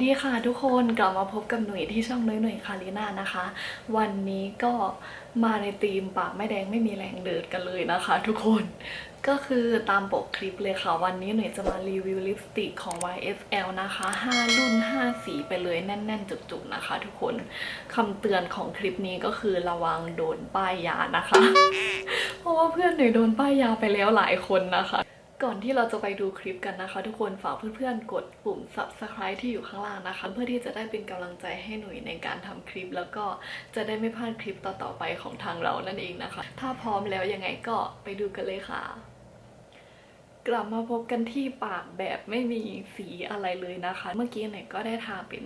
วัสดีค่ะทุกคนกลับมาพบกับหนุ่ยที่ช่องน้อยหนุ่ยคาริน่านะคะ วันนี้ก็มาในธีมปากไม่แดงไม่มีแรงเดิดกันเลยนะคะ ทุกคนก็คือตามปกคลิปเลยค่ะ วันนี้หนุ่ยจะมารีวิวลิปสติกของ YSL นะคะ 5 รุ่น 5 สีไปเลยแน่น ๆ จุกๆนะคะ ทุกคนคำเตือนของคลิปนี้ก็คือระวังโดนป้ายยานะคะ เพราะว่าเพื่อนหนุ่ยโดนป้ายยาไปแล้วหลายคนนะคะ ก่อนที่เราจะไปดูคลิปกันนะคะ ทุกคนฝากเพื่อนๆกดปุ่ม subscribe ที่อยู่ข้างล่างนะคะ เพื่อที่จะได้เป็นกำลังใจให้หนุ่ยในการทำคลิป แล้วก็จะได้ไม่พลาดคลิปต่อๆไปของทางเรานั่นเองนะคะ ถ้าพร้อมแล้วยังไงก็ไปดูกันเลยค่ะ กลับมาพบกันที่ปากแบบไม่มีสีอะไรเลยนะคะ เมื่อกี้หน่ยก็ได้ทาเป็น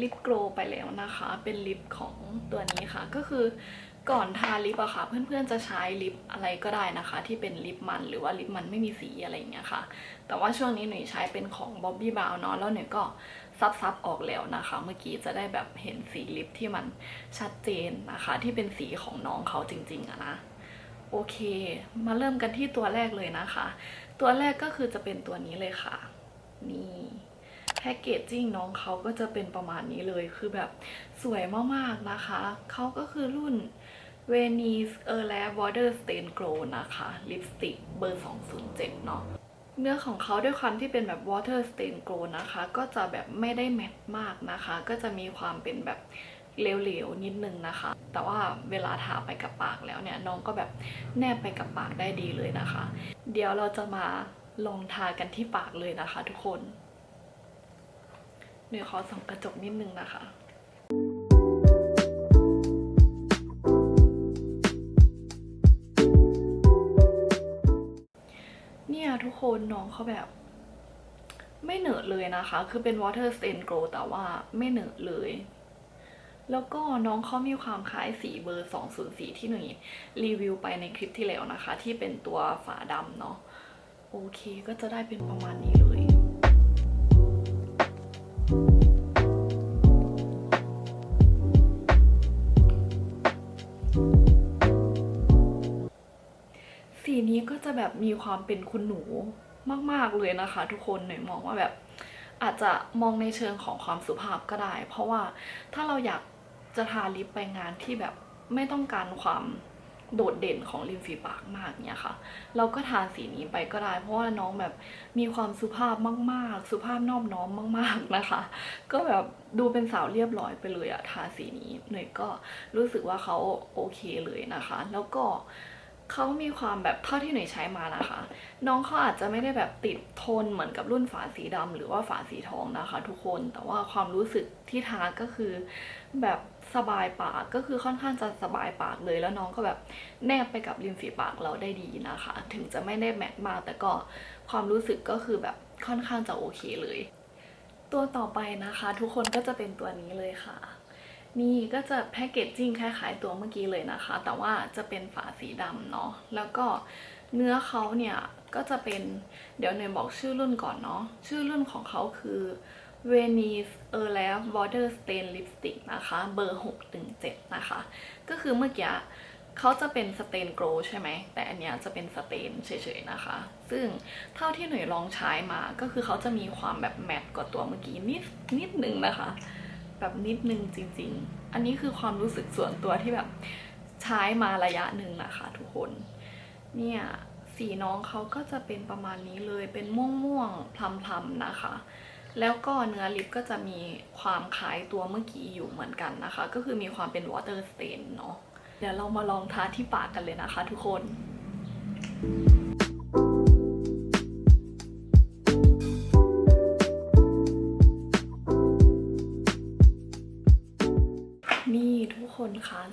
ลิปโกลไปแล้วนะคะ เป็นลิปของตัวนี้ค่ะ ก็คือ ก่อนทาลิปอะค่ะ เพื่อนๆจะใช้ลิปอะไรก็ได้นะคะ ที่เป็นลิปมันหรือว่าลิปมันไม่มีสีอะไรอย่างเงี้ยค่ะ แต่ว่าช่วงนี้หน่อยใช้เป็นของ Bobbi Brown เนาะแล้วหน่ยก็ซับซับๆออกแล้วนะคะ เมื่อกี้จะได้แบบเห็นสีลิปที่มันชัดเจนนะคะ ที่เป็นสีของน้องเขาจริงๆอะนะโอเค มาเริ่มกันที่ตัวแรกเลยนะคะ ตัวแรกก็คือจะเป็นตัวนี้เลยค่ะนี่แพคเกจจิ้งน้องเขาก็จะเป็นประมาณนี้เลย คือแบบสวยมากๆนะคะ เขาก็คือรุ่น Venice e r l a Water Stain Glow นะคะ ลิปสติกเบอร์ 207 เนาะเนื้อของเขาด้วยความที่เป็นแบบ water stain glow นะคะ ก็จะแบบไม่ได้แมตต์มากนะคะ ก็จะมีความเป็นแบบเหลวๆนิดนึงนะคะ แต่ว่าเวลาทาไปกับปากแล้วเนี่ยน้องก็แบบแนบไปกับปากได้ดีเลยนะคะ เดี๋ยวเราจะมาลองทากันที่ปากเลยนะคะทุกคน เดี๋ยวขอส่องกระจกนิดนึงนะคะ ทนน้องเขาแบบ ไม่เหนอะเลยนะคะ คือเป็น water stain glow แต่ว่าไม่เหนอะเลย แล้วก็น้องเขามีความคล้ายสีเบอร์ 204 ที่หนึ่งรีวิวไปในคลิปที่แล้วนะคะ ที่เป็นตัวฝาดำเนาะโอเคก็จะได้เป็นประมาณนี้เลยสีนี้ ก็จะแบบมีความเป็นคุณหนูมากๆเลยนะคะ ทุกคนหน่อยมองว่าแบบอาจจะมองในเชิงของความสุภาพก็ได้ เพราะว่าถ้าเราอยากจะทาลิปไปงานที่แบบไม่ต้องการความโดดเด่นของริมฝีปากมากเนี่ยค่ะ เราก็ทาสีนี้ไปก็ได้ เพราะว่าน้องแบบมีความสุภาพมาก ๆ สุภาพนอบน้อมมาก ๆนะคะ ก็แบบดูเป็นสาวเรียบร้อยไปเลยอะทาสีนี้หน่อยก็รู้สึกว่าเขาโอเคเลยนะคะ แล้วก็ เขามีความแบบเท่าที่หน่ยใช้มานะคะ น้องเขาอาจจะไม่ได้แบบติดทนเหมือนกับรุ่นฝาสีดำหรือว่าฝาสีทองนะคะ ทุกคนแต่ว่าความรู้สึกที่ทาก็คือแบบสบายปากก็คือค่อนข้างจะสบายปากเลย แล้วน้องก็แบบแนบไปกับริมฝีปากเราได้ดีนะคะ ถึงจะไม่ได้แมทมาก แต่ก็ความรู้สึกก็คือแบบค่อนข้างจะโอเคเลย ตัวต่อไปนะคะ ทุกคนก็จะเป็นตัวนี้เลยค่ะ นี่ก็จะแพคเกจจิ้งคล้ายๆตัวเมื่อกี้เลยนะคะ แต่ว่าจะเป็นฝาสีดำเนาะแล้วก็เนื้อเขาเนี่ยก็จะเป็นเดี๋ยวเนยบอกชื่อรุ่นก่อนเนาะชื่อรุ่นของเขาคือ Venice e r l a Water Stain Lipstick นะคะเบอร์ 617 นะคะ ก็คือเมื่อกี้เขาจะเป็นสเตนโกลใช่ไหม แต่อันเนี้ยจะเป็นสเตนเฉยๆนะคะ ซึ่งเท่าที่หน่วยลองใช้มาก็คือเขาจะมีความแบบแมตต์กว่าตัวเมื่อกี้นิดนิดนึงนะคะ แบบนิดนึงจริง ๆ อันนี้คือความรู้สึกส่วนตัวที่แบบใช้มาระยะหนึ่งนะคะทุกคน เนี่ยสีน้องเขาก็จะเป็นประมาณนี้เลยเป็นม่วงม่วงๆพลำๆนะคะ แล้วก็เนื้อลิปก็จะมีความคล้ายตัวเมื่อกี้อยู่เหมือนกันนะคะ ก็คือมีความเป็น water stain เนาะเดี๋ยวเรามาลองทาที่ปากกันเลยนะคะทุกคนนี่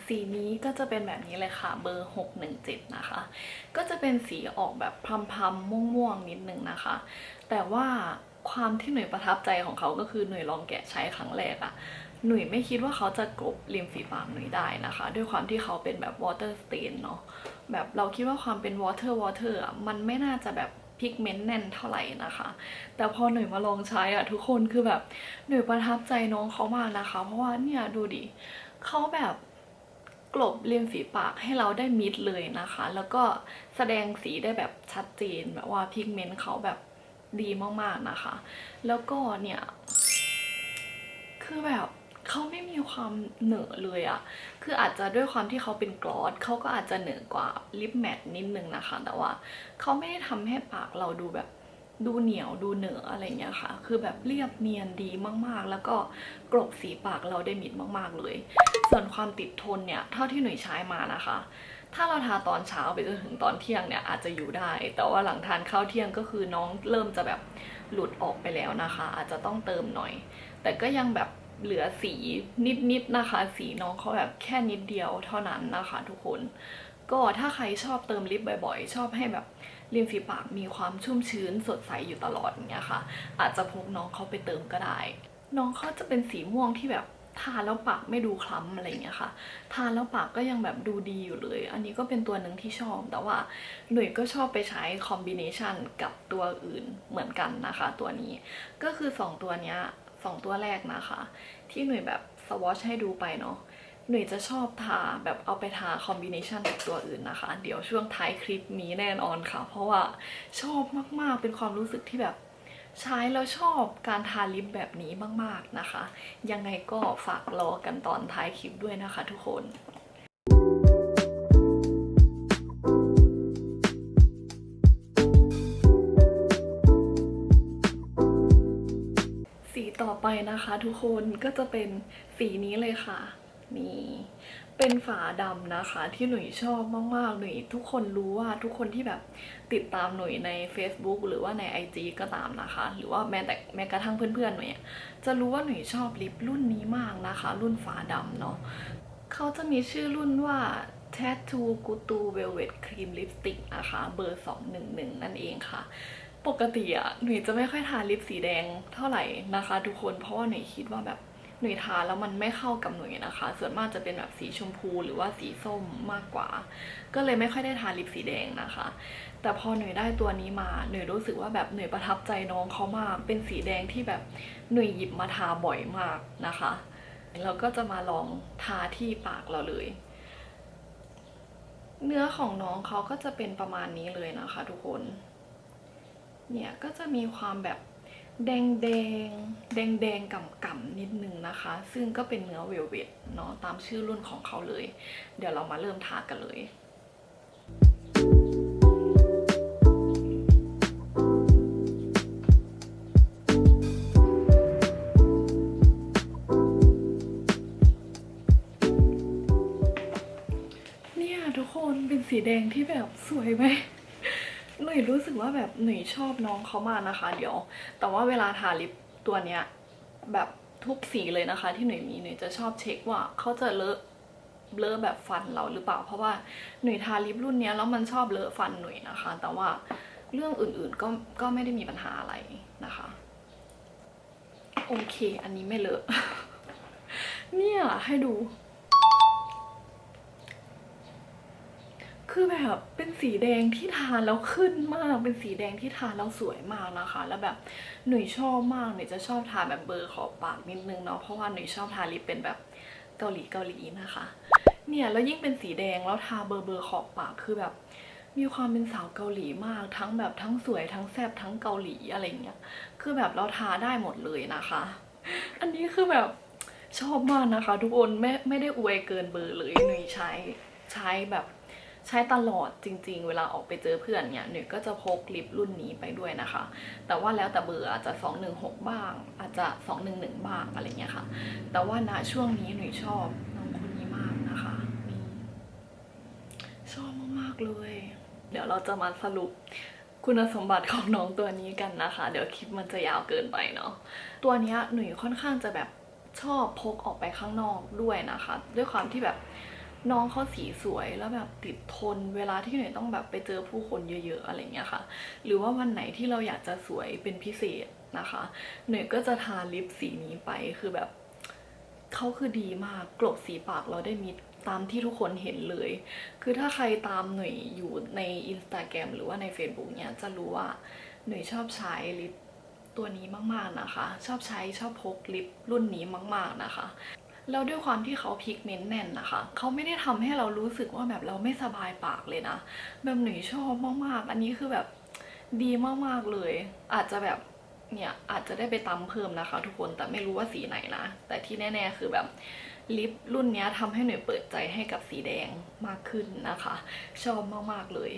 สีนี้ก็จะเป็นแบบนี้เลยค่ะเบอร์ 617 นะคะ ก็จะเป็นสีออกแบบพรำๆม่วงๆนิดนึงนะคะ แต่ว่าความที่หน่วยประทับใจของเขาก็คือหน่วยลองแกะใช้ครั้งแรกอะหน่วยไม่คิดว่าเขาจะกลบริมฝีปากหน่วยได้นะคะ ด้วยความที่เขาเป็นแบบ water stain เนาะแบบเราคิดว่าความเป็น water water อะมันไม่น่าจะแบบพิกเมนต์แน่นเท่าไหร่นะคะ แต่พอหน่วยมาลองใช้อะทุกคนคือแบบหน่วยประทับใจน้องเขามากนะคะ เพราะว่าเนี่ยดูดิเขาแบบ กลบริมฝีปากให้เราได้มิดเลยนะคะ แล้วก็แสดงสีได้แบบชัดเจนแบบว่าพิกเมนต์เขาแบบดีมากๆนะคะ แล้วก็เนี่ย คือแบบเขาไม่มีความเหนอะเลยอะคืออาจจะด้วยความที่เขาเป็นกลอสเขาก็อาจจะเหนอะกว่าลิปแมทนิดนึงนะคะ แต่ว่าเขาไม่ได้ทำให้ปากเราดูแบบ ดูเหนียวดูเหนืออะไรเงี้ยค่ะ คือแบบเรียบเนียนดีมากๆ แล้วก็กลบสีปากเราได้มิดมากๆเลย ส่วนความติดทนเนี่ยเท่าที่หนุ่ยใช้มานะคะ ถ้าเราทาตอนเช้าไปจนถึงตอนเที่ยงเนี่ยอาจจะอยู่ได้ แต่ว่าหลังทานข้าวเที่ยงก็คือน้องเริ่มจะแบบหลุดออกไปแล้วนะคะ อาจจะต้องเติมหน่อย แต่ก็ยังแบบเหลือสีนิดๆนะคะ สีน้องเขาแบบแค่นิดเดียวเท่านั้นนะคะ ทุกคน ก็ถ้าใครชอบเติมลิปบ่อยๆ ชอบให้แบบ ริมฝีปากมีความชุ่มชื้นสดใสอยู่ตลอดอย่างเงี้ยค่ะ อาจจะพกน้องเขาไปเติมก็ได้ น้องเขาจะเป็นสีม่วงที่แบบทาแล้วปากไม่ดูคล้ำอะไรเงี้ยค่ะ ทาแล้วปากก็ยังแบบดูดีอยู่เลย อันนี้ก็เป็นตัวหนึ่งที่ชอบ แต่ว่าหนุ่ยก็ชอบไปใช้คอมบิเนชันกับตัวอื่นเหมือนกันนะคะ ตัวนี้ ก็คือ 2 ตัวเนี้ยสองตัวแรกนะคะ ที่หนุ่ยแบบสวอชให้ดูไปเนาะ หนุ่ยจะชอบทาแบบเอาไปทาคอมบิเนชันกับตัวอื่นนะคะ เดี๋ยวช่วงท้ายคลิปมีแน่นอนค่ะ เพราะว่าชอบมากๆ เป็นความรู้สึกที่แบบใช้แล้วชอบการทาลิปแบบนี้มากๆนะคะ ยังไงก็ฝากรอกันตอนท้ายคลิปด้วยนะคะทุกคนสีต่อไปนะคะทุกคนก็จะเป็นสีนี้เลยค่ะ นี่เป็นฝาดำนะคะที่หนุ่ยชอบมากๆหนุ่ยทุกคนรู้ว่าทุกคนที่แบบติดตามหนุ่ยใน Facebook หรือว่าใน IG ก็ตามนะคะ หรือว่าแม้แต่แม้กระทั่งเพื่อนๆหนุ่ยจะรู้ว่าหนุ่ยชอบลิปรุ่นนี้มากนะคะ รุ่นฝาดำเนาะเขาจะมีชื่อรุ่นว่า Tattoo Gutu Velvet Cream Lipstick นะคะเบอร์ 211 นั่นเองค่ะปกติอะหนุ่ยจะไม่ค่อยทาลิปสีแดงเท่าไหร่นะคะ ทุกคนเพราะว่าหนุ่ยคิดว่าแบบ หนุ่ยทาแล้วมันไม่เข้ากับหนุ่ยนะคะ ส่วนมากจะเป็นแบบสีชมพูหรือว่าสีส้มมากกว่า ก็เลยไม่ค่อยได้ทาลิปสีแดงนะคะ แต่พอหนุ่ยได้ตัวนี้มาหนุ่ยรู้สึกว่าแบบหนุ่ยประทับใจน้องเขามากเป็นสีแดงที่แบบหนุ่ยหยิบมาทาบ่อยมากนะคะแล้วก็จะมาลองทาที่ปากเราเลย เนื้อของน้องเขาก็จะเป็นประมาณนี้เลยนะคะ ทุกคน เนี่ยก็จะมีความแบบ แดงแดงแดงแดงก่ำก่ำนิดนึงนะคะ ซึ่งก็เป็นเนื้อเวลเวทเนาะตามชื่อรุ่นของเขาเลย เดี๋ยวเรามาเริ่มทากันเลยเนี่ยทุกคนเป็นสีแดงที่แบบสวยไหม หนุ่ยรู้สึกว่าแบบหนุ่ยชอบน้องเขามากนะคะ เดี๋ยว แต่ว่าเวลาทาลิปตัวเนี้ยแบบทุกสีเลยนะคะ ที่หนุ่ยมีหนุ่ยจะชอบเช็คว่าเขาจะเลอะเลอะแบบฟันเราหรือเปล่า เพราะว่าหนุ่ยทาลิปรุ่นเนี้ยแล้วมันชอบเลอะฟันหนุ่ยนะคะ แต่ว่าเรื่องอื่นๆก็ก็ไม่ได้มีปัญหาอะไรนะคะโอเค อันนี้ไม่เลอะ เนี่ยให้ดู คือแบบเป็นสีแดงที่ทานแล้วขึ้นมาก เป็นสีแดงที่ทานแล้วสวยมากนะคะ แล้วแบบหนุ่ยชอบมากหนุ่ยจะชอบทาแบบเบอร์ขอบปากนิดนึงเนาะเพราะว่าหนุ่ยชอบทาลิปเป็นแบบเกาหลีเกาหลีนะคะ เนี่ยแล้วยิ่งเป็นสีแดงแล้วทาเบอร์เบอร์ขอบปากคือแบบมีความเป็นสาวเกาหลีมากทั้งแบบทั้งสวยทั้งแซ่บทั้งเกาหลีอะไรเงี้ยคือแบบเราทาได้หมดเลยนะคะ อันนี้คือแบบชอบมากนะคะ ทุกคนไม่ไม่ได้อวยเกินเบอร์เลยหนุ่ยใช้ใช้แบบ ใช้ตลอดจริง ๆ เวลาออกไปเจอเพื่อนเนี่ยหนูก็จะพกลิปรุ่นนี้ไปด้วยนะคะ แต่ว่าแล้วแต่เบอร์อาจจะ 216 บ้าง อาจจะ 211 บ้างอะไรเงี้ยค่ะ แต่ว่าณช่วงนี้หนูชอบน้องคนนี้มากนะคะนี่ชอบมากๆเลย เดี๋ยวเราจะมาสรุปคุณสมบัติของน้องตัวนี้กันนะคะ เดี๋ยวคลิปมันจะยาวเกินไปเนาะตัวเนี้ยหนุ่ยค่อนข้างจะแบบชอบพกออกไปข้างนอกด้วยนะคะ ด้วยความที่แบบ น้องเขาสีสวยแล้วแบบติดทน เวลาที่หนุ่ยต้องแบบไปเจอผู้คนเยอะ ๆ อะไรเงี้ยค่ะ หรือว่าวันไหนที่เราอยากจะสวยเป็นพิเศษนะคะหนุ่ยก็จะทาลิปสีนี้ไปคือแบบเขาคือดีมากกลบสีปากเราได้มิดตามที่ทุกคนเห็นเลย คือถ้าใครตามหน่วยอยู่ในอินสตาแกรมหรือว่าใน Facebook เนี่ยจะรู้ว่าหน่วยชอบใช้ลิปตัวนี้มากๆนะคะ ชอบใช้ชอบพกลิปรุ่นนี้มาก ๆนะคะ แล้วด้วยความที่เขาพิกเมนต์แน่นนะคะ เขาไม่ได้ทำให้เรารู้สึกว่าแบบเราไม่สบายปากเลยนะ แบบหนูชอบมากๆ อันนี้คือแบบดีมากๆเลย อาจจะแบบเนี่ยอาจจะได้ไปตำเพิ่มนะคะ ทุกคนแต่ไม่รู้ว่าสีไหนนะ แต่ที่แน่ๆคือแบบลิปรุ่นนี้ทำให้หนูเปิดใจให้กับสีแดงมากขึ้นนะคะ ชอบมากๆเลย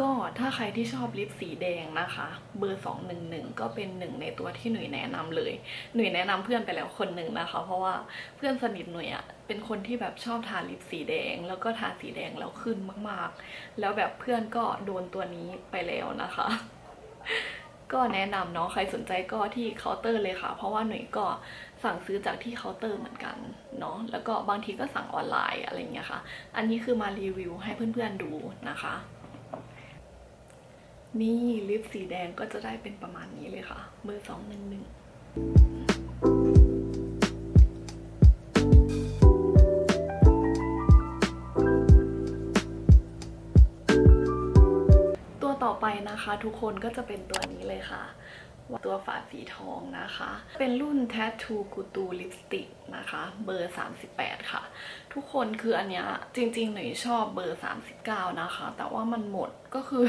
ก็ถ้าใครที่ชอบลิปสีแดงนะคะ เบอร์ 211 ก็เป็นหนึ่งในตัวที่หนุ่ยแนะนำเลย หนุ่ยแนะนำเพื่อนไปแล้วคนหนึ่งนะคะ เพราะว่าเพื่อนสนิทหนุ่ยอะเป็นคนที่แบบชอบทาลิปสีแดง แล้วก็ทาสีแดงแล้วขึ้นมากๆ แล้วแบบเพื่อนก็โดนตัวนี้ไปแล้วนะคะ ก็แนะนำเนาะใครสนใจก็ที่เคาน์เตอร์เลยค่ะ เพราะว่าหนุ่ยก็สั่งซื้อจากที่เคาน์เตอร์เหมือนกันเนาะแล้วก็บางทีก็สั่งออนไลน์อะไรเงี้ยค่ะ อันนี้คือมารีวิวให้เพื่อนๆดูนะคะ นี่ลิปสีแดงก็จะได้เป็นประมาณนี้เลยค่ะ เบอร์สองหนึ่งหนึ่งตัวต่อไปนะคะทุกคนก็จะเป็นตัวนี้เลยค่ะตัวฝาสีทองนะคะ เป็นรุ่น Tattoo Kutu Lipstick นะคะ เบอร์ 38 ค่ะ ทุกคนคืออันเนี้ยจริงๆ หนูชอบเบอร์ 39 นะคะ แต่ว่ามันหมดก็คือ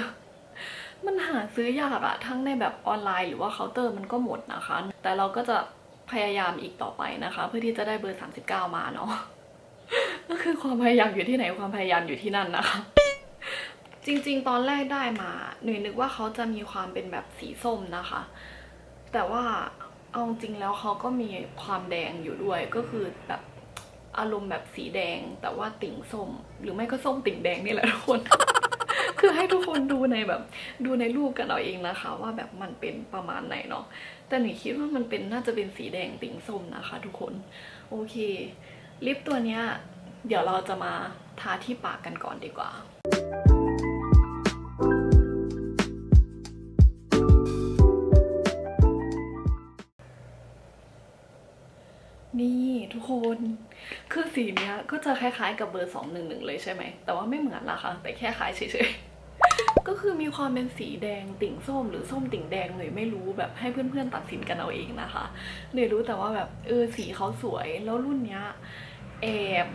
มันหาซื้อยากอะทั้งในแบบออนไลน์หรือว่าเคาน์เตอร์มันก็หมดนะคะ แต่เราก็จะพยายามอีกต่อไปนะคะ เพื่อที่จะได้เบอร์ 39 มาเนาะก็คือความพยายามอยู่ที่ไหนความพยายามอยู่ที่นั่นนะคะจริง ๆ ตอนแรกได้มาหนูนึกว่าเขาจะมีความเป็นแบบสีส้มนะคะ แต่ว่าเอาจริงแล้วเขาก็มีความแดงอยู่ด้วยก็คือแบบอารมณ์แบบสีแดงแต่ว่าติ่งส้ม หรือไม่ก็ส้มติ่งแดงนี่แหละทุกคน คือให้ทุกคนดูในแบบดูในรูปกันเอาเองนะคะ ว่าแบบมันเป็นประมาณไหนเนาะแต่หนูคิดว่ามันเป็นน่าจะเป็นสีแดงติ่งส้มนะคะ ทุกคนโอเค ลิปตัวเนี้ยเดี๋ยวเราจะมาทาที่ปากกันก่อนดีกว่า ทุกคน คือสีเนี้ยก็จะคล้ายๆกับเบอร์211เลยใช่ไหม แต่ว่าไม่เหมือนนะคะแต่แค่คล้ายเฉยๆ ก็คือมีความเป็นสีแดงติ่งส้ม หรือส้มติ่งแดงหน่ยไม่รู้แบบให้เพื่อนๆตัดสินกันเอาเองนะคะหน่ยรู้แต่ว่าแบบเออสีเขาสวยแล้วรุ่นเนี้ยแอบ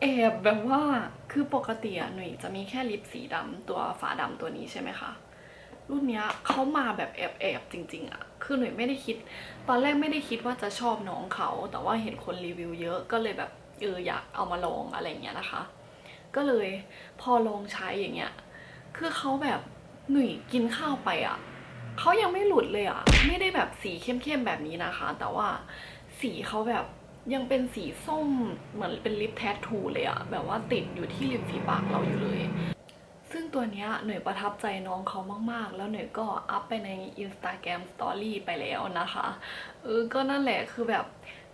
แอบแบบว่าคือปกติอะหนุ่ยจะมีแค่ลิปสีดำตัวฝาดำตัวนี้ใช่ไหมคะ รุ่นเนี้ยเขามาแบบแอบๆจริง ๆอะ คือหน่ยไม่ได้คิด ตอนแรกไม่ได้คิดว่าจะชอบน้องเขา แต่ว่าเห็นคนรีวิวเยอะก็เลยแบบเอออยากเอามาลองอะไรเงี้ยนะคะ ก็เลยพอลองใช้อย่างเงี้ย คือเขาแบบหนุ่ยกินข้าวไปอะเขายังไม่หลุดเลยอะไม่ได้แบบสีเข้มๆแบบนี้นะคะ แต่ว่าสีเขาแบบยังเป็นสีส้มเหมือนเป็นลิปแทททูเลยอะแบบว่าติดอยู่ที่ริมฝีปากเราอยู่เลย ซึ่งตัวเนี้ยหน่วยประทับใจน้องเขามากๆ แล้วหน่วยก็อัพไปใน Instagram Story ไปแล้วนะคะเออก็นั่นแหละคือแบบ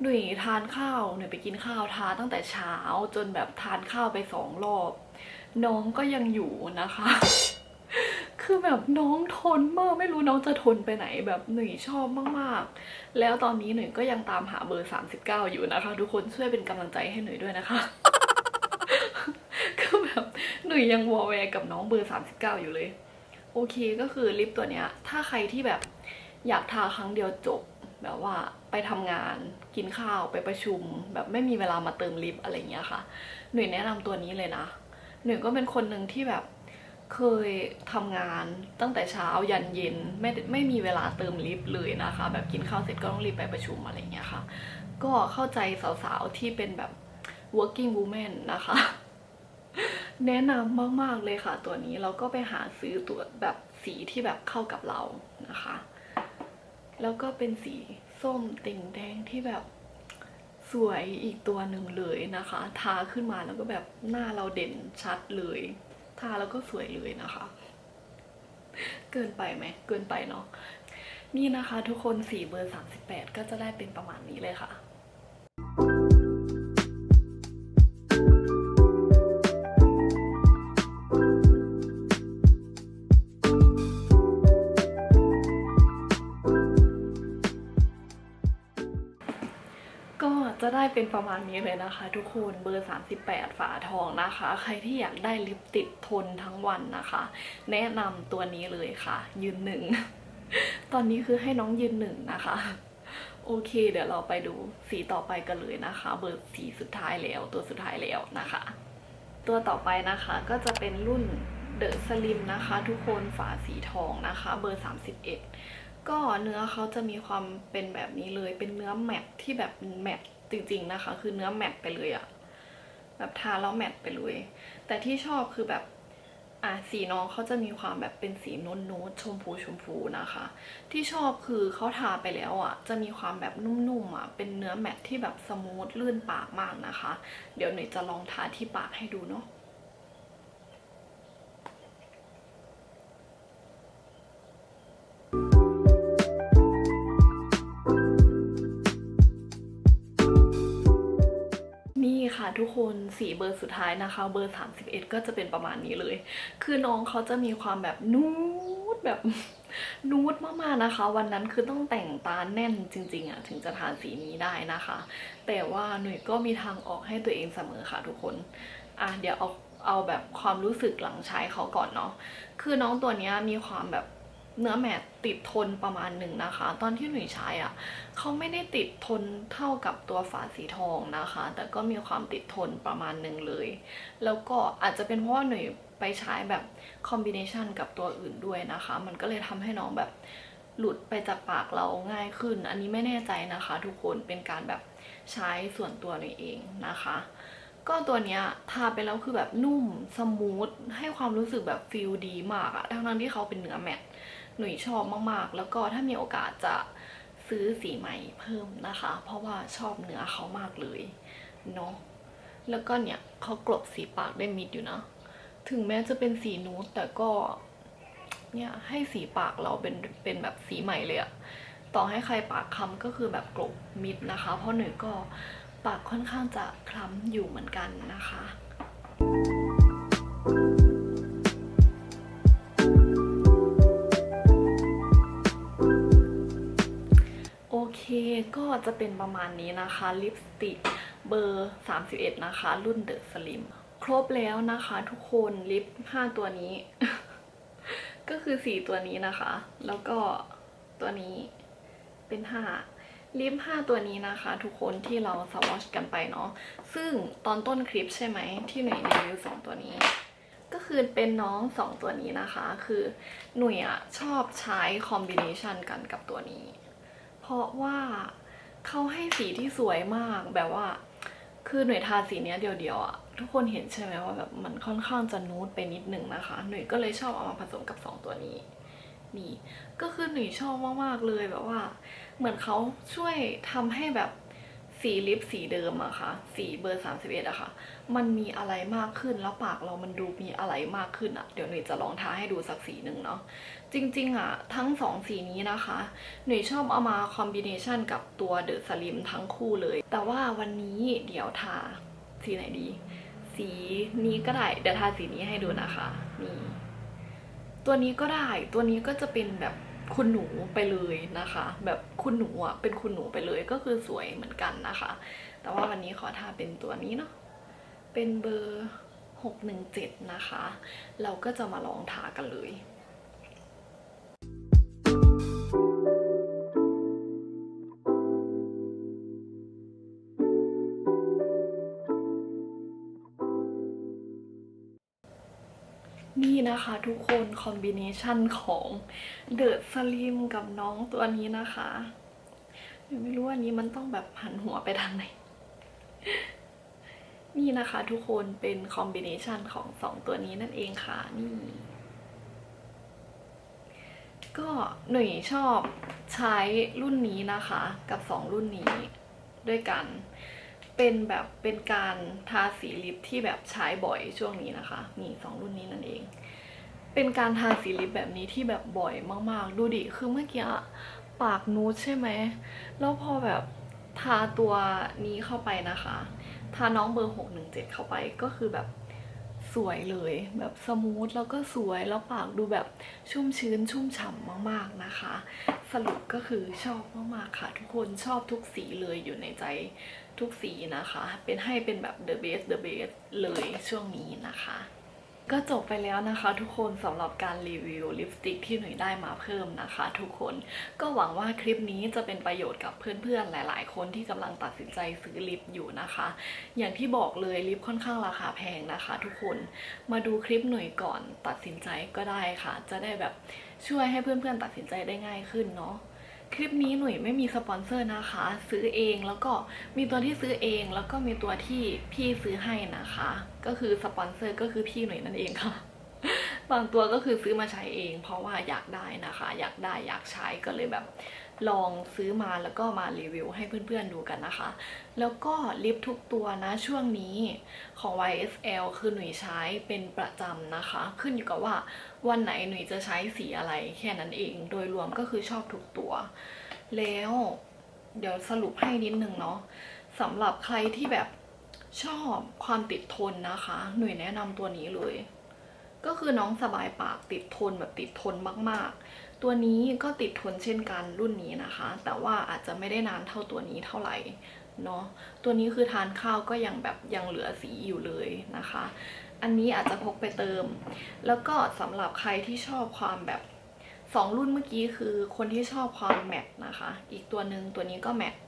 หน่วยทานข้าวหน่วยไปกินข้าวทานตั้งแต่เช้าจนแบบทานข้าวไปสองรอบ น้องก็ยังอยู่นะคะ คือแบบน้องทนมากไม่รู้น้องจะทนไปไหนแบบหนุ่ยชอบมากๆ แล้วตอนนี้หนุ่ยก็ยังตามหาเบอร์ 39 อยู่นะคะ ทุกคนช่วยเป็นกำลังใจให้หนุ่ยด้วยนะคะ หนุ่ยยังวอแวร์กับน้องเบอร์ 39 อยู่เลย โอเคก็คือลิปตัวเนี้ย ถ้าใครที่แบบอยากทาครั้งเดียวจบ แบบว่าไปทำงานกินข้าวไปประชุม แบบไม่มีเวลามาเติมลิปอะไรเงี้ยค่ะ หนุ่ยแนะนำตัวนี้เลยนะ หนุ่ยก็เป็นคนหนึ่งที่แบบเคยทำงานตั้งแต่เช้ายันเย็นไม่ได้ไม่มีเวลาเติมลิปเลยนะคะ แบบกินข้าวเสร็จก็ต้องรีบไปประชุมอะไรเงี้ยค่ะ ก็เข้าใจสาวๆที่เป็นแบบ working woman นะคะ แนะนำมากๆเลยค่ะตัวนี้เราก็ไปหาซื้อตัวแบบสีที่แบบเข้ากับเรานะคะ แล้วก็เป็นสีส้มติ่งแดงที่แบบสวยอีกตัวหนึ่งเลยนะคะ ทาขึ้นมาแล้วก็แบบหน้าเราเด่นชัดเลย ทาแล้วก็สวยเลยนะคะ เกินไปไหม เกินไปเนาะนี่นะคะทุกคนสีเบอร์ 38 ก็จะได้เป็นประมาณนี้เลยค่ะ จะได้เป็นประมาณนี้เลยนะคะ ทุกคนเบอร์ 38 ฝาทองนะคะ ใครที่อยากได้ลิปติดทนทั้งวันนะคะ แนะนำตัวนี้เลยค่ะ ยืนหนึ่ง ตอนนี้คือให้น้องยืนหนึ่งนะคะ โอเค เดี๋ยวเราไปดูสีต่อไปกันเลยนะคะ เบอร์สีสุดท้ายแล้ว ตัวสุดท้ายแล้วนะคะ ตัวต่อไปนะคะก็จะเป็นรุ่นเดอะสลิมนะคะ ทุกคนฝาสีทองนะคะ เบอร์ 31ก็เนื้อเขาจะมีความเป็นแบบนี้เลย เป็นเนื้อแมตที่แบบแมต จริง ๆนะคะ คือเนื้อแมตไปเลยอะแบบทาแล้วแมตไปเลย แต่ที่ชอบคือแบบอะสีน้องเขาจะมีความแบบเป็นสีนูนนูดชมพูชมพูนะคะ ที่ชอบคือเขาทาไปแล้วอะ จะมีความแบบนุ่มๆอะเป็นเนื้อแมทที่แบบสมูทลื่นปากมากนะคะ เดี๋ยวหนูจะลองทาที่ปากให้ดูเนาะ ทุกคนสีเบอร์สุดท้ายนะคะ เบอร์ 31 ก็จะเป็นประมาณนี้เลย คือน้องเขาจะมีความแบบนูดแบบนูดมากๆนะคะ วันนั้นคือต้องแต่งตาแน่นจริงๆอะถึงจะทานสีนี้ได้นะคะ แต่ว่าหนุ่ยก็มีทางออกให้ตัวเองเสมอค่ะทุกคนอะเดี๋ยวเอาเอาแบบความรู้สึกหลังใช้เขาก่อนเนาะคือน้องตัวนี้มีความแบบ เนื้อแมตติดทนประมาณหนึ่งนะคะ ตอนที่หนุ่ยใช้อะเขาไม่ได้ติดทนเท่ากับตัวฝาสีทองนะคะ แต่ก็มีความติดทนประมาณหนึ่งเลย แล้วก็อาจจะเป็นเพราะว่าหนุ่ยไปใช้แบบคอมบิเนชันกับตัวอื่นด้วยนะคะ มันก็เลยทำให้น้องแบบหลุดไปจากปากเราง่ายขึ้น อันนี้ไม่แน่ใจนะคะ ทุกคนเป็นการแบบใช้ส่วนตัวหน่ยเองนะคะ ก็ตัวเนี้ยทาไปแล้วคือแบบนุ่มสมูทให้ความรู้สึกแบบฟิลดีมากอะทั้งนั้นที่เขาเป็นเนื้อแมต หนุ่ยชอบมากๆ แล้วก็ถ้ามีโอกาสจะซื้อสีใหม่เพิ่มนะคะ เพราะว่าชอบเนื้อเขามากเลยเนาะแล้วก็เนี่ยเขากลบสีปากได้มิดอยู่นะ ถึงแม้จะเป็นสีนูดแต่ก็เนี่ยให้สีปากเราเป็นเป็นแบบสีใหม่เลยอะต่อให้ใครปากคล้ำก็คือแบบกลบมิดนะคะ เพราะหนูก็ปากค่อนข้างจะคล้ำอยู่เหมือนกันนะคะโอ ก็จะเป็นประมาณนี้นะคะ ลิปสติกเบอร์ 31 นะคะ รุ่นเดอะสลิมครบแล้วนะคะทุกคนลิป 5 ตัวนี้ ก็คือ 4 ตัวนี้นะคะ แล้วก็ตัวนี้เป็น 5ลิป5ตัวนี้นะคะ ทุกคนที่เราสวอชกันไปเนาะซึ่งตอนต้นคลิปใช่ไหมที่หน่วยรีวิวสองตัวนี้ ก็คือเป็นน้องสองตัวนี้นะคะ คือหนุ่ยอะชอบใช้คอมบิเนชันกันกับตัวนี้ ราะว่าเขาให้สีที่สวยมากแบบว่า คือหน่วยทาสีเนี้ยเดียวๆอะทุกคนเห็นใช่ไหมว่าแบบมันค่อนข้างจะนูดไปนิดหนึ่งนะคะ หน่วยก็เลยชอบเอามาผสมกับสองตัวนี้นี่ก็คือหน่วยชอบมากๆเลยแบบว่า เหมือนเขาช่วยทำให้แบบสีลิปสีเดิมอะค่ะ สีเบอร์ 31อะค่ะ มันมีอะไรมากขึ้นแล้วปากเรามันดูมีอะไรมากขึ้นอะเดี๋ยวหน่ยจะลองทาให้ดูสักสีหนึ่งเนาะ จริงๆอะทั้งสองสีนี้นะคะ หนูชอบเอามาคอมบิเนชันกับตัวเดอะสลิมทั้งคู่เลย แต่ว่าวันนี้เดี๋ยวทาสีไหนดี สีนี้ก็ได้ เดี๋ยวทาสีนี้ให้ดูนะคะนี่ตัวนี้ก็ได้ตัวนี้ก็จะเป็นแบบคุณหนูไปเลยนะคะ แบบคุณหนูอะเป็นคุณหนูไปเลยก็คือสวยเหมือนกันนะคะ แต่ว่าวันนี้ขอทาเป็นตัวนี้เนาะเป็นเบอร์ 617 นะคะ เราก็จะมาลองทากันเลย นี่นะคะทุกคนคอมบิเนชันของเดอะสลิมกับน้องตัวนี้นะคะยังไม่รู้ว่าอันนี้มันต้องแบบหันหัวไปทางไหน นี่นะคะทุกคนเป็นคอมบิเนชันของสองตัวนี้นั่นเองค่ะนี่ ก็หนุ่ยชอบใช้รุ่นนี้นะคะ กับสองรุ่นนี้ด้วยกัน เป็นแบบเป็นการทาสีลิปที่แบบใช้บ่อยช่วงนี้นะคะนี่สองรุ่นนี้นั่นเอง เป็นการทาสีลิปแบบนี้ที่แบบบ่อยมากๆ ดูดิคือเมื่อกี้ปากนูดใช่ไหมแล้วพอแบบทาตัวนี้เข้าไปนะคะ ทาน้องเบอร์ 617 เข้าไปก็คือแบบ สวยเลยแบบสมูทแล้วก็สวยแล้วปากดูแบบชุ่มชื้นชุ่มฉ่ำมากๆนะคะ สรุปก็คือชอบมากๆค่ะ ทุกคนชอบทุกสีเลยอยู่ในใจทุกสีนะคะ เป็นให้เป็นแบบ the best the best เลยช่วงนี้นะคะ ก็จบไปแล้วนะคะทุกคนสำหรับการรีวิวลิปสติกที่หนุ่ยได้มาเพิ่มนะคะ ทุกคนก็หวังว่าคลิปนี้จะเป็นประโยชน์กับเพื่อนๆหลาย ๆ คนที่กำลังตัดสินใจซื้อลิปอยู่นะคะ อย่างที่บอกเลยลิปค่อนข้างราคาแพงนะคะ ทุกคนมาดูคลิปหน่อยก่อนตัดสินใจก็ได้ค่ะ จะได้แบบช่วยให้เพื่อนๆตัดสินใจได้ง่ายขึ้นเนาะ คลิปนี้หนุ่ยไม่มีสปอนเซอร์นะคะ ซื้อเองแล้วก็มีตัวที่ซื้อเอง แล้วก็มีตัวที่พี่ซื้อให้นะคะ ก็คือสปอนเซอร์ก็คือพี่หนุ่ยนั่นเองค่ะ บางตัวก็คือซื้อมาใช้เอง เพราะว่าอยากได้นะคะ อยากได้อยากใช้ก็เลยแบบ ลองซื้อมาแล้วก็มารีวิวให้เพื่อนๆดูกันนะคะ แล้วก็ลิปทุกตัวนะช่วงนี้ของ YSL คือหนุ่ยใช้เป็นประจำนะคะ ขึ้นอยู่กับว่าวันไหนหนุ่ยจะใช้สีอะไรแค่นั้นเอง โดยรวมก็คือชอบทุกตัว แล้วเดี๋ยวสรุปให้นิดนึงเนาะสำหรับใครที่แบบชอบความติดทนนะคะ หนุ่ยแนะนำตัวนี้เลย ก็คือน้องสบายปากติดทนแบบติดทนมากๆ ตัวนี้ก็ติดทนเช่นกันรุ่นนี้นะคะ แต่ว่าอาจจะไม่ได้นานเท่าตัวนี้เท่าไหร่เนาะตัวนี้คือทานข้าวก็ยังแบบยังเหลือสีอยู่เลยนะคะ อันนี้อาจจะพกไปเติม แล้วก็สำหรับใครที่ชอบความแบบสองรุ่นเมื่อกี้คือคนที่ชอบความแมตต์นะคะ อีกตัวหนึ่งตัวนี้ก็แมตต์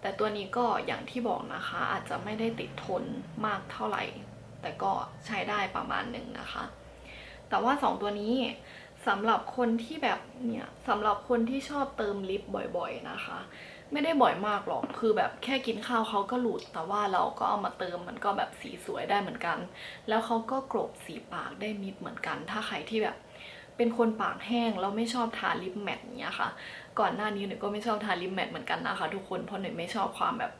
แต่ตัวนี้ก็อย่างที่บอกนะคะ อาจจะไม่ได้ติดทนมากเท่าไหร่ แต่ก็ใช้ได้ประมาณหนึ่งนะคะ แต่ว่าสองตัวนี้ สำหรับคนที่แบบเนี่ยสำหรับคนที่ชอบเติมลิปบ่อยๆนะคะ ไม่ได้บ่อยมากหรอกคือแบบแค่กินข้าวเขาก็หลุดแต่ว่าเราก็เอามาเติมมันก็แบบสีสวยได้เหมือนกัน แล้วเขาก็กรบสีปากได้มิดเหมือนกัน ถ้าใครที่แบบเป็นคนปากแห้งแล้วไม่ชอบทาลิปแมทเนี้ยค่ะ ก่อนหน้านี้หนูก็ไม่ชอบทาลิปแมทเหมือนกันนะคะ ทุกคนเพราะหนูไม่ชอบความแบบ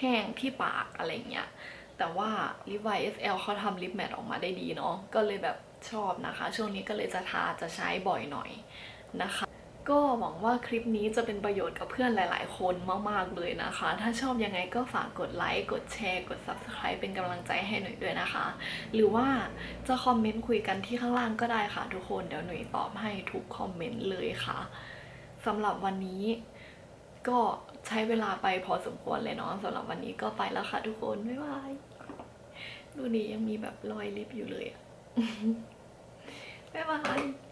แห้งที่ปากอะไรเงี้ยแต่ว่าลิป YSL เขาทำลิปแมทออกมาได้ดีเนาะก็เลยแบบ ชอบนะคะ ช่วงนี้ก็เลยจะทาจะใช้บ่อยหน่อยนะคะ ก็หวังว่าคลิปนี้จะเป็นประโยชน์กับเพื่อนหลาย ๆ คนมาก ๆ เลยนะคะ ถ้าชอบยังไงก็ฝากกดไลค์กดแชร์ กด Subscribe เป็นกำลังใจให้หน่อยด้วยนะคะ หรือว่าจะคอมเมนต์คุยกันที่ข้างล่างก็ได้ค่ะ ทุกคนเดี๋ยวหนุ่ยตอบให้ทุกคอมเมนต์เลยค่ะสำหรับวันนี้ก็ใช้เวลาไปพอสมควรเลยเนาะสำหรับวันนี้ก็ไปแล้วค่ะทุกคน บ๊ายบาย ดูดียังมีแบบรอยลิปอยู่เลยอะ บ๊ายบาย